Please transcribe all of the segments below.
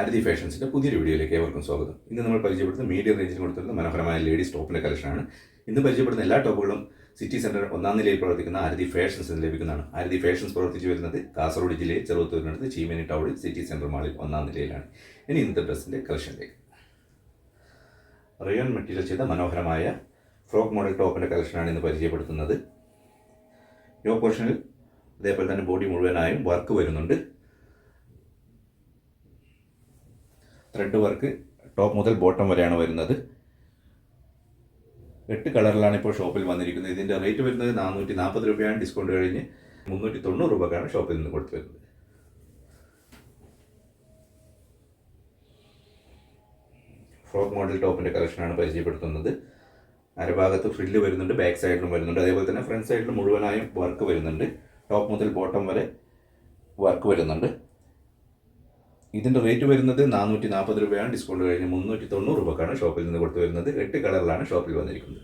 ആരതി ഫാഷൻസിന്റെ പുതിയൊരു വീഡിയോയിലേക്ക് ഏവർക്കും സ്വാഗതം. ഇന്ന് നമ്മൾ പരിചയപ്പെടുത്തുന്ന മീഡിയ റേഞ്ചിൽ കൊടുത്തിരുന്ന മനോഹരമായ ലേഡീസ് ടോപ്പിന്റെ കളക്ഷനാണ് ഇന്ന് പരിചയപ്പെടുന്ന എല്ലാ ടോപ്പുകളും സിറ്റി സെന്റർ ഒന്നാം നിലയിൽ പ്രവർത്തിക്കുന്ന ആരതി ഫാഷൻസ് എന്ന് ലഭിക്കുന്നതാണ്. ആരതി ഫാഷൻസ് പ്രവർത്തിച്ചു വരുന്നത് കാസർഗോഡ് ജില്ലയിൽ ചെറുത്തൂരിനടുത്ത് ചീമേനി ടൗണിൽ സിറ്റി സെന്റർ മാളിൽ ഒന്നാം നിലയിലാണ്. ഇനി ഇന്നത്തെ ഡ്രസ്സിന്റെ കളക്ഷനിലേക്ക്. റയോൺ മെറ്റീരിയൽ ചെയ്ത മനോഹരമായ ഫ്രോക്ക് മോഡൽ ടോപ്പിന്റെ കളക്ഷനാണ് ഇന്ന് പരിചയപ്പെടുത്തുന്നത്. യോ പോർഷനിൽ അതേപോലെ തന്നെ ബോഡി മുഴുവനായും വർക്ക് വരുന്നുണ്ട്. ത്രെഡ് വർക്ക് ടോപ്പ് മുതൽ ബോട്ടം വരെയാണ് വരുന്നത്. എട്ട് കളറിലാണ് ഇപ്പോൾ ഷോപ്പിൽ വന്നിരിക്കുന്നത്. ഇതിന്റെ റേറ്റ് വരുന്നത് നാനൂറ്റി നാൽപ്പത് രൂപയാണ്. ഡിസ്കൗണ്ട് കഴിഞ്ഞ് മുന്നൂറ്റി തൊണ്ണൂറ് രൂപക്കാണ് ഷോപ്പിൽ നിന്ന് കൊടുത്തു വരുന്നത് ഫ്രോക്ക് മോഡൽ ടോപ്പിന്റെ കളക്ഷനാണ് പരിചയപ്പെടുത്തുന്നത്. അരഭാഗത്ത് ഫ്രില്ല് വരുന്നുണ്ട് ബാക്ക് സൈഡിലും വരുന്നുണ്ട്. അതേപോലെ തന്നെ ഫ്രണ്ട് സൈഡിലും മുഴുവനായും വർക്ക് വരുന്നുണ്ട്. ടോപ്പ് മുതൽ ബോട്ടം വരെ വർക്ക് വരുന്നുണ്ട്. ഇതിന്റെ റേറ്റ് വരുന്നത് നാനൂറ്റി നാൽപ്പത് രൂപയാണ്. ഡിസ്കൗണ്ട് കഴിഞ്ഞ് മുന്നൂറ്റി തൊണ്ണൂറ് രൂപക്കാണ് ഷോപ്പിൽ നിന്ന് കൊടുത്തു വരുന്നത്. എട്ട് കളറിലാണ് ഷോപ്പിൽ വന്നിരിക്കുന്നത്.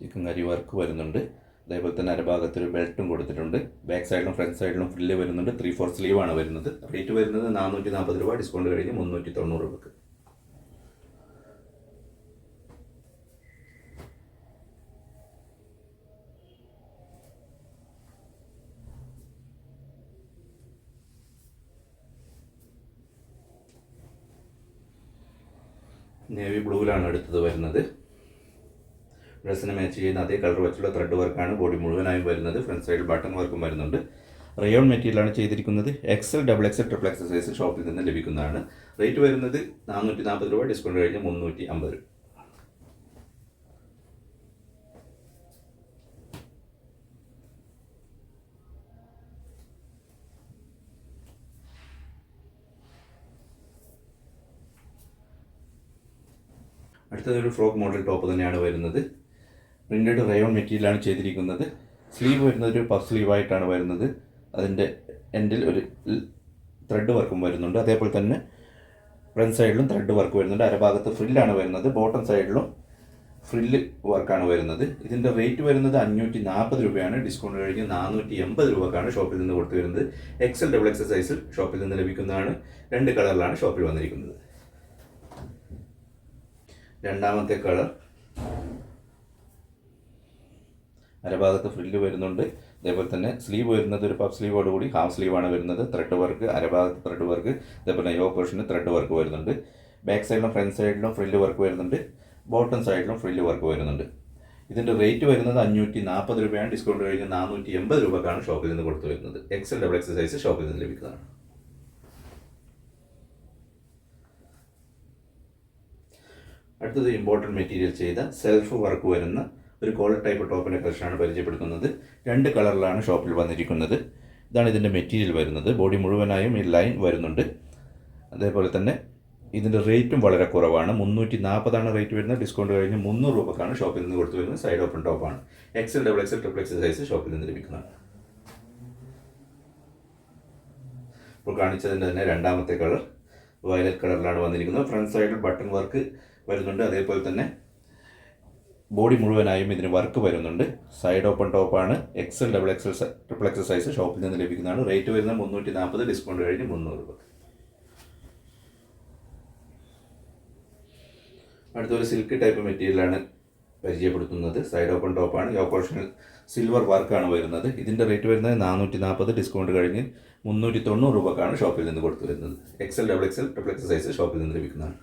ചിക്കൻ കറി വർക്ക് വരുന്നുണ്ട്. അതേപോലെ തന്നെ അരഭാഗത്ത് ഒരു ബെൽറ്റും കൊടുത്തിട്ടുണ്ട്. ബാക്ക് സൈഡിലും ഫ്രണ്ട് സൈഡിലും ഫ്രില്ല് വരുന്നുണ്ട്. ത്രീ ഫോർ സ്ലീവാണ് വരുന്നത്. റേറ്റ് വരുന്നത് നാനൂറ്റി നാൽപ്പത് രൂപ. ഡിസ്കൗണ്ട് കഴിഞ്ഞ് മുന്നൂറ്റി തൊണ്ണൂറ് രൂപക്ക്. നേവി ബ്ലൂവിലാണ് എടുത്തത് വരുന്നത്. ഡ്രസ്സിന് മാച്ച് ചെയ്യുന്ന അതേ കളർ വെച്ചുള്ള ത്രെഡ് വർക്കാണ് ബോഡി മുഴുവനായും വരുന്നത്. ഫ്രണ്ട് സൈഡ് ബട്ടൺ വർക്കും വരുന്നുണ്ട്. റയോൺ മെറ്റീരിയലാണ് ചെയ്തിരിക്കുന്നത്. XL double XL triple XL size ഷോപ്പിൽ നിന്ന് ലഭിക്കുന്നതാണ്. റേറ്റ് വരുന്നത് നാനൂറ്റി നാൽപ്പത് രൂപ ഡിസ്കൗണ്ട് കഴിഞ്ഞ് മുന്നൂറ്റി അമ്പത് രൂപ. അടുത്തത് ഒരു ഫ്രോക്ക് മോഡൽ ടോപ്പ് തന്നെയാണ് വരുന്നത്. പ്രിന്റഡ് റയോൺ മെറ്റീരിയലാണ് ചെയ്തിരിക്കുന്നത്. സ്ലീവ് വരുന്നത് ഒരു പഫ് സ്ലീവായിട്ടാണ് വരുന്നത്. അതിന്റെ എൻഡിൽ ഒരു ത്രെഡ് വർക്കും വരുന്നുണ്ട്. അതേപോലെ തന്നെ ഫ്രണ്ട് സൈഡിലും ത്രെഡ് വർക്ക് വരുന്നുണ്ട്. അരഭാഗത്ത് ഫ്രില്ലാണ് വരുന്നത്. ബോട്ടം സൈഡിലും ഫ്രില്ല് വർക്കാണ് വരുന്നത്. ഇതിന്റെ റേറ്റ് വരുന്നത് അഞ്ഞൂറ്റി നാൽപ്പത് രൂപയാണ്. ഡിസ്കൗണ്ട് കഴിഞ്ഞ് നാനൂറ്റി എൺപത് രൂപക്കാണ് ഷോപ്പിൽ നിന്ന് കൊടുത്തു വരുന്നത്. എക്സൽ ഡബിൾ എക്സസൈസിൽ ഷോപ്പിൽ നിന്ന് ലഭിക്കുന്നതാണ്. രണ്ട് കളറിലാണ് ഷോപ്പിൽ വന്നിരിക്കുന്നത്. രണ്ടാമത്തെ കളർ. അരഭാഗത്ത് ഫ്രില്ല് വരുന്നുണ്ട്. അതേപോലെ തന്നെ സ്ലീവ് വരുന്നത് ഒരു പഫ് സ്ലീവോട് കൂടി ഹാഫ് സ്ലീവാണ് വരുന്നത്. ത്രെഡ് വർക്ക് അരഭാഗത്ത് ത്രെഡ് വർക്ക് അതേപോലെ യോ പോർഷന് ത്രെഡ് വർക്ക് വരുന്നുണ്ട്. ബാക്ക് സൈഡിലും ഫ്രണ്ട് സൈഡിലും ഫ്രില്ല് വർക്ക് വരുന്നുണ്ട്. ബോട്ടം സൈഡിലും ഫ്രില്ല് വർക്ക് വരുന്നുണ്ട്. ഇതിന്റെ റേറ്റ് വരുന്നത് അഞ്ഞൂറ്റി നാൽപ്പത് രൂപയാണ്. ഡിസ്കൗണ്ട് കഴിഞ്ഞ് നാനൂറ്റി എൺപത് രൂപക്കാണ് ഷോപ്പിൽ നിന്ന് കൊടുത്തു വരുന്നത്. എക്സൽ ഡബിൾ എക്സസൈസ് ഷോപ്പിൽ നിന്ന് ലഭിക്കുന്നതാണ്. അടുത്തത് ഇമ്പോർട്ടന്റ് മെറ്റീരിയൽ ചെയ്ത സെൽഫ് വർക്ക് വരുന്ന ഒരു കോളർ ടൈപ്പ് ടോപ്പിനെ കുറിച്ചാണ് പരിചയപ്പെടുത്തുന്നത്. രണ്ട് കളറിലാണ് ഷോപ്പിൽ വന്നിരിക്കുന്നത്. ഇതാണ് ഇതിന്റെ മെറ്റീരിയൽ വരുന്നത്. ബോഡി മുഴുവനായും ഈ ലൈൻ വരുന്നുണ്ട്. അതേപോലെ തന്നെ ഇതിന്റെ റേറ്റും വളരെ കുറവാണ്. മുന്നൂറ്റി നാൽപ്പതാണ് റേറ്റ് വരുന്നത്. ഡിസ്കൗണ്ട് കഴിഞ്ഞ് മുന്നൂറ് രൂപക്കാണ് ഷോപ്പിൽ നിന്ന് കൊടുത്തു വരുന്നത്. സൈഡ് ഓപ്പൺ ടോപ്പാണ് XL double XL triple XL size ഷോപ്പിൽ നിന്ന് ലഭിക്കുന്നതാണ്. ഇപ്പോൾ കാണിച്ചതിന്റെ തന്നെ രണ്ടാമത്തെ കളർ. വയലറ്റ് കളറിലാണ് വന്നിരിക്കുന്നത്. ഫ്രണ്ട് സൈഡിൽ ബട്ടൺ വർക്ക് വരുന്നുണ്ട്. അതേപോലെ തന്നെ ബോഡി മുഴുവനായും ഇതിന് വർക്ക് വരുന്നുണ്ട്. സൈഡ് ഓപ്പൺ ടോപ്പാണ് XL double XL triple XL size ഷോപ്പിൽ നിന്ന് ലഭിക്കുന്നതാണ്. റേറ്റ് വരുന്നത് മുന്നൂറ്റി നാൽപ്പത് ഡിസ്കൗണ്ട് കഴിഞ്ഞ് മുന്നൂറ്. രൂപ അടുത്തൊരു സിൽക്ക് ടൈപ്പ് മെറ്റീരിയലാണ് പരിചയപ്പെടുത്തുന്നത്. സൈഡ് ഓപ്പൺ ടോപ്പാണ് യോ പോർഷനിൽ സിൽവർ വർക്കാണ് വരുന്നത്. ഇതിന്റെ റേറ്റ് വരുന്നത് നാനൂറ്റി നാൽപ്പത് ഡിസ്കൗണ്ട് കഴിഞ്ഞ് മുന്നൂറ്റി തൊണ്ണൂറ് രൂപക്കാണ് ഷോപ്പിൽ നിന്ന് കൊടുത്തു വരുന്നത് XL double XL triple XL size ഷോപ്പിൽ നിന്ന് ലഭിക്കുന്നതാണ്.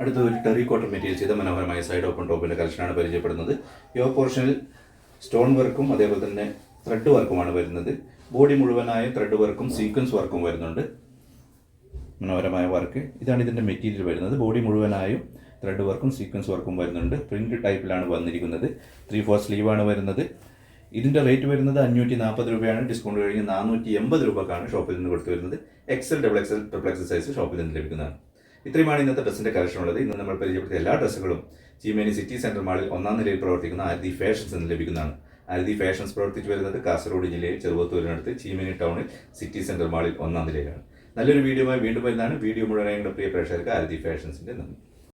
അടുത്ത ഒരു ടെറി കോട്ടൺ മെറ്റീരിയൽ ചെയ്ത മനോഹരമായ സൈഡ് ഓപ്പൺ ടോപ്പിന്റെ കളക്ഷനാണ് പരിചയപ്പെടുന്നത്. യോ പോർഷനിൽ സ്റ്റോൺ വർക്കും അതേപോലെ തന്നെ ത്രെഡ് വർക്കുമാണ് വരുന്നത്. ബോഡി മുഴുവനായ ത്രെഡ് വർക്കും സീക്വൻസ് വർക്കും വരുന്നുണ്ട്. മനോഹരമായ വർക്ക് ഇതാണ് ഇതിന്റെ മെറ്റീരിയൽ വരുന്നത്. ബോഡി മുഴുവനായും ത്രെഡ് വർക്കും സീക്വൻസ് വർക്കും വരുന്നുണ്ട്. പ്രിന്റ് ടൈപ്പിലാണ് വന്നിരിക്കുന്നത്. ത്രീ ഫോർ സ്ലീവാണ് വരുന്നത്. ഇതിന്റെ റേറ്റ് വരുന്നത് അഞ്ഞൂറ്റി നാൽപ്പത് രൂപയാണ്. ഡിസ്കൗണ്ട് കഴിഞ്ഞ് നാനൂറ്റി എൺപത് രൂപക്കാണ് ഷോപ്പിൽ നിന്ന് കൊടുത്തു വരുന്നത്. XL double XL triple XL size ഷോപ്പിൽ നിന്ന് ലഭിക്കുന്നതാണ്. ഇത്രയുമാണ് ഇന്നത്തെ ഡ്രസ്സിന്റെ കളക്ഷൻ ഉള്ളത് ഇന്ന് നമ്മൾ പരിചയപ്പെടുത്തിയ എല്ലാ ഡ്രസ്സുകളും ചീമേനി സിറ്റി സെന്റർ മാളിൽ ഒന്നാം നിലയിൽ പ്രവർത്തിക്കുന്ന ആരതി ഫാഷൻസ് എന്ന് ലഭിക്കുന്നതാണ്. ആരതി ഫാഷൻസ് പ്രവർത്തിച്ചു വരുന്നത് കാസർഗോഡ് ജില്ലയിൽ ചെറുവത്തൂരിനടുത്ത് ചീമേനി ടൗണിൽ സിറ്റി സെന്റർ മാളിൽ ഒന്നാം നിലയിലാണ്. നല്ലൊരു വീഡിയോയുമായി വീണ്ടും വരുന്നതാണ്. വീഡിയോ മുഴുവനായി പ്രിയ പ്രേക്ഷകർക്ക് ആരതി ഫാഷൻസിന്റെ നന്ദി.